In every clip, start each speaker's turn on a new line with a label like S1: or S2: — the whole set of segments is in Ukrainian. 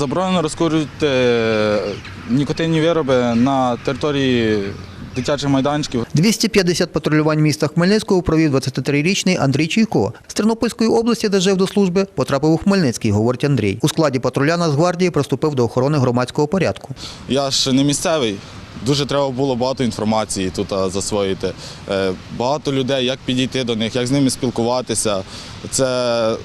S1: Заборонено розкурювати е, нікотинні вироби на території дитячих майданчиків.
S2: 250 патрулювань міста Хмельницького провів 23-річний Андрій Чуйко. З Тернопільської області, де жив до служби, потрапив у Хмельницький, говорить Андрій. У складі патруля Нацгвардії приступив до охорони громадського порядку.
S1: Я ж не місцевий. Дуже треба було багато інформації тут засвоїти. Е, Багато людей, як підійти до них, як з ними спілкуватися. Це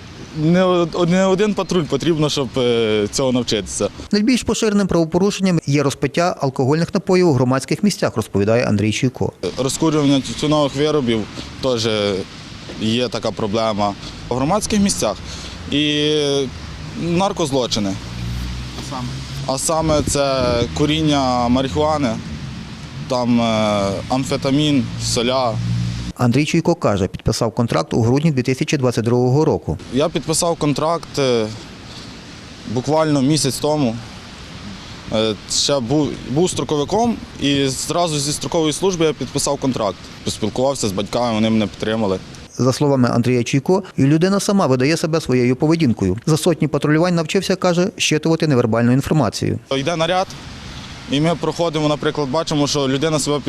S1: не один патруль потрібно, щоб е, цього навчитися.
S2: Найбільш поширеним правопорушенням є розпиття алкогольних напоїв у громадських місцях, розповідає Андрій Чуйко.
S1: Розкурювання тютюнових виробів теж є така проблема в громадських місцях. І наркозлочини. А саме це куріння марихуани, там е, амфетамін, соля.
S2: Андрій Чуйко каже, підписав контракт у грудні 2022 року.
S1: Я підписав контракт е, буквально місяць тому. Е, Ще був, був строковиком і зразу зі строкової служби я підписав контракт. Поспілкувався з батьками, вони мене підтримали.
S2: За словами Андрія Чуйко, і людина сама видає себе своєю поведінкою. За сотні патрулювань навчився, каже, щитувати невербальну інформацію.
S1: Йде наряд, і ми проходимо, наприклад, бачимо, що людина себе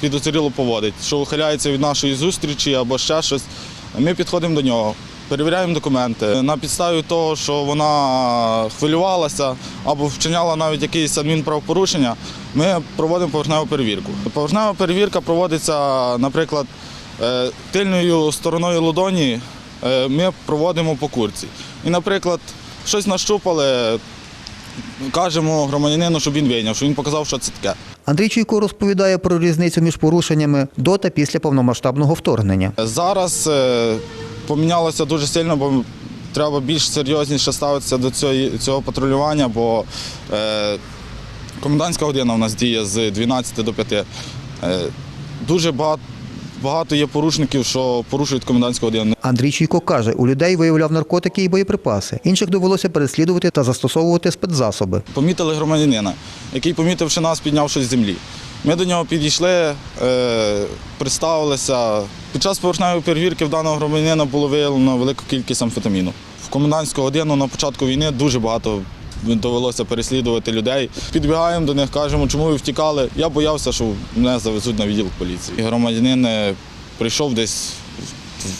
S1: підозріло поводить, що ухиляється від нашої зустрічі або ще щось. Ми підходимо до нього, перевіряємо документи. На підставі того, що вона хвилювалася або вчиняла навіть якісь адмінправопорушення, ми проводимо поверхневу перевірку. Поверхнева перевірка проводиться, наприклад, тильною стороною ладоні е, ми проводимо по курці. І, наприклад, щось нащупали, кажемо громадянину, щоб він вийняв, щоб він показав, що це таке.
S2: Андрій Чуйко розповідає про різницю між порушеннями до та після повномасштабного вторгнення.
S1: Зараз е, помінялося дуже сильно, бо треба більш серйозніше ставитися до цього, патрулювання, бо е, комендантська година у нас діє з 12 до 5. Е, дуже багато, багато є порушників, що порушують комендантську годину.
S2: Андрій Чуйко каже, у людей виявляв наркотики і боєприпаси. Інших довелося переслідувати та застосовувати спецзасоби.
S1: помітили громадянина, який, помітивши нас, підняв щось з землі. Ми до нього підійшли, е, представилися. Під час поверхневої перевірки в даного громадянина було виявлено велику кількість амфетаміну. В комендантську годину на початку війни дуже багато довелося переслідувати людей. Підбігаємо до них, кажемо, чому ви втікали. Я боявся, що мене завезуть на відділ поліції. Громадянин е, прийшов десь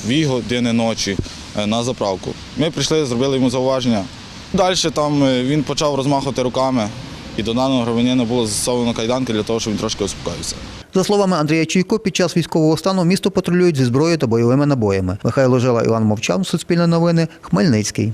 S1: дві години ночі е, на заправку. Ми прийшли, зробили йому зауваження. Далі там е, він почав розмахувати руками, і до даного громадянина було застосовано кайданки для того, щоб він трошки успокоївся.
S2: За словами Андрія Чуйко, під час військового стану місто патрулюють зі зброєю та бойовими набоями. Михайло Жила, Іван Мовчан, Суспільне новини, Хмельницький.